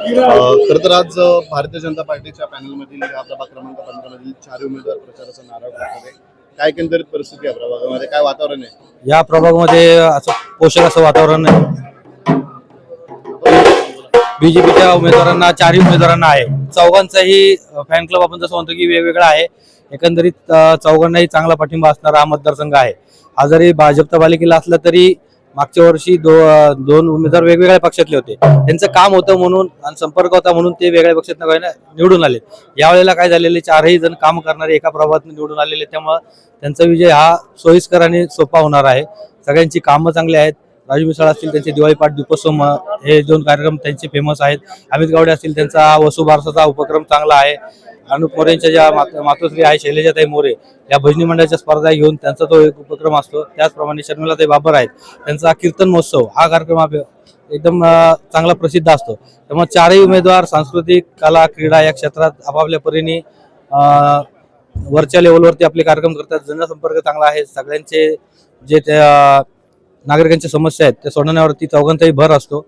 खर तर आज भारतीय जनता पार्टीच्या पॅनलमधील या प्रभाग क्रमांक पंधरा मधील चार उमेदवार प्रचाराचा नारा आहे. काय एकंदरीत परिस्थिती आहे प्रभागामध्ये? काय वातावरण आहे? या प्रभागामध्ये असं पोषक असं वातावरण आहे. बीजेपीच्या उमेदवारांना चारही उमेदवारांना आहे. चौघांचाही फॅन क्लब आपण जसं म्हणतो की वेगवेगळा आहे. एकंदरीत अं, चौघांनाही चांगला पाठिंबा असणारा हा मतदारसंघ आहे. हा जरी भाजपचा बालेकिल्ला असला तरी मागच्या वर्षी दो दोन उमेदवार वेगवेगळ्या पक्षातले होते. त्यांचं काम होतं म्हणून आणि संपर्क होता म्हणून ते वेगळ्या पक्षातनं निवडून आले यावेळेला काय झालेले चारही जण काम करणारे एका प्रभागात निवडून आलेले त्यामुळं त्यांचा विजय हा सोयीस्कर आणि सोपा होणार आहे. सगळ्यांची कामं चांगली आहेत. राजू मिसाळ असतील त्यांचे दिवाळी पाठ दीपोत्सव हे दोन कार्यक्रम त्यांचे फेमस आहेत. अमित गावडे असतील त्यांचा वसुबारसाचा उपक्रम चांगला आहे. अनुप मोरेंच्या ज्या मात- मातोश्री आहे शैलेजाताई मोरे या भजनी मंडळाच्या स्पर्धा घेऊन त्यांचा तो एक उपक्रम असतो. त्याचप्रमाणे शर्मिलाताई बाबर आहेत. त्यांचा कीर्तन महोत्सव हा कार्यक्रम एकदम चांगला प्रसिद्ध असतो. त्यामुळे चारही उमेदवार सांस्कृतिक कला क्रीडा या क्षेत्रात आपापल्या परीने वरच्या लेवलवरती आपले कार्यक्रम करतात. जनसंपर्क चांगला आहे. सगळ्यांचे जे त्या नागरिकांच्या समस्या आहेत त्या सोडवण्यावरती चौघांचाही भर असतो.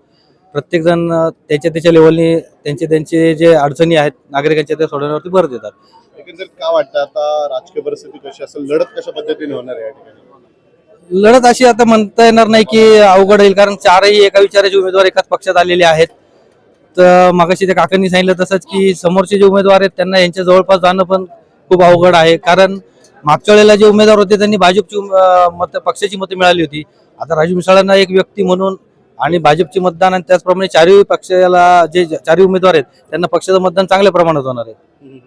प्रत्येकजण त्याच्या त्याच्या लेवलनी त्यांचे त्यांचे जे अडचणी आहेत नागरिकांच्या त्या सोडवण्यावरती भर देतात. एकंदरीत काय वाटतं आता राजकीय परिस्थिती कशी असेल लढत कशा पद्धतीने होणार आहे या ठिकाणी? लढत अशी आता म्हणता येणार नाही की अवघड होईल कारण चारही एका विचाराचे उमेदवार एकाच पक्षात आलेले आहेत. तर मागाशी त्या काकांनी सांगितलं तसंच की समोरचे जे उमेदवार आहेत त्यांना यांच्या जवळपास जाणं पण खूप अवघड आहे. कारण मागच्या वेळेला जे उमेदवार होते त्यांनी भाजपची मत पक्षाची मतं मिळाली होती. आता राजू मिसाळांना एक व्यक्ती म्हणून आणि भाजपचे मतदान आणि त्याचप्रमाणे चारही पक्षाला जे चारही उमेदवार आहेत त्यांना पक्षाचं मतदान चांगल्या प्रमाणात होणार आहे.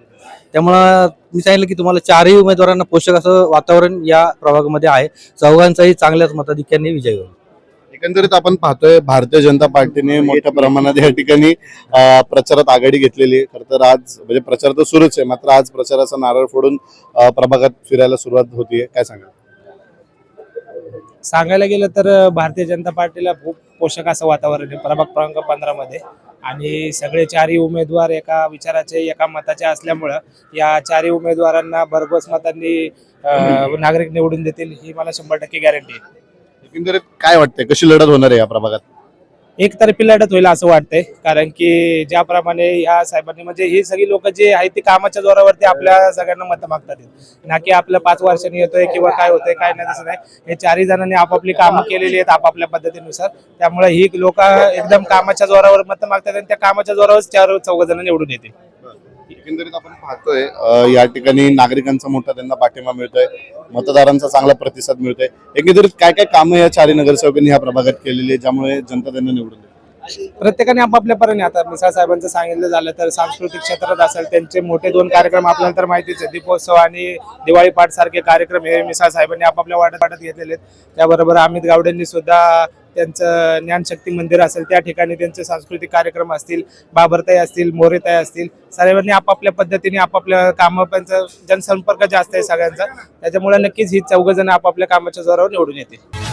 त्यामुळं मी सांगितलं की तुम्हाला चारही उमेदवारांना पोषक असं वातावरण या प्रभागामध्ये आहे. चौघांचाही चांगल्याच मताधिक्याने विजय होईल. एकंदरीत आपण पाहतोय भारतीय जनता पार्टीने मोठ्या प्रमाणात या ठिकाणी प्रचारात आघाडी घेतलेली आहे. तर आज म्हणजे प्रचार तर सुरूच आहे मात्र आज प्रचाराचा नारळ फोडून प्रभागात फिरायला सुरुवात होतीये. काय सांगा सांगायला गेलं तर भारतीय जनता पार्टीला खूप पोषक असं वातावरण आहे. प्रभाग क्रमांक पंधरा मध्ये आणि सगळे चारही उमेदवार एका विचाराचे एका मताचे असल्यामुळं या चारही उमेदवारांना भरघोस मतांनी नागरिक निवडून देतील ही मला शंभर टक्के गॅरंटी आहे. एकंदरीत काय वाटतंय? कशी लढत होणार आहे या प्रभागात? एकतर्फी लढत होईल असं वाटतंय. कारण की ज्याप्रमाणे ह्या साहेबांनी म्हणजे ही सगळी लोक जे आहेत ती कामाच्या जोरावरती आपल्या सगळ्यांना मतं मागतात. ना की आपलं पाच वर्षांनी येतोय किंवा काय होतंय काय नाही तसं नाही. हे चारही जणांनी आपापली कामं केलेली आहेत आपापल्या पद्धतीनुसार. त्यामुळे ही लोक एकदम कामाच्या जोरावर मतं मागतात आणि त्या कामाच्या जोरावर चार चौघ जण निवडून येतील. एकंदरीत आपण पाहतोय अ, या ठिकाणी नागरिकांचा मोठा त्यांना पाठिंबा मिळतोय मतदारांचा चांगला प्रतिसाद मिळतोय. एकंदरीत काय काय कामं या चारही नगरसेवकांनी ह्या प्रभागात केलेली आहे ज्यामुळे जनता त्यांना निवडून प्रत्येकाने आपापल्या परीने आता मिसाळ साहेबांचं सांगितलं झालं तर सांस्कृतिक क्षेत्रात असेल त्यांचे मोठे दोन कार्यक्रम आपल्याला तर माहितीच आहे दीपोत्सव आणि दिवाळी पाठ सारखे कार्यक्रम हे मिसाळ साहेबांनी आपापल्या वाटत वाटत घेतलेले आहेत. त्याबरोबर अमित गावडेंनी सुद्धा त्यांचं ज्ञानशक्ती मंदिर असेल त्या ठिकाणी त्यांचे सांस्कृतिक कार्यक्रम असतील बाबरताई असतील मोरेताई असतील सर्वांनी आपापल्या पद्धतीने आपापल्या कामं जनसंपर्क जास्त आहे सगळ्यांचा. त्याच्यामुळे नक्कीच ही चौघजण आपापल्या कामाच्या जोरावर निवडून येतील.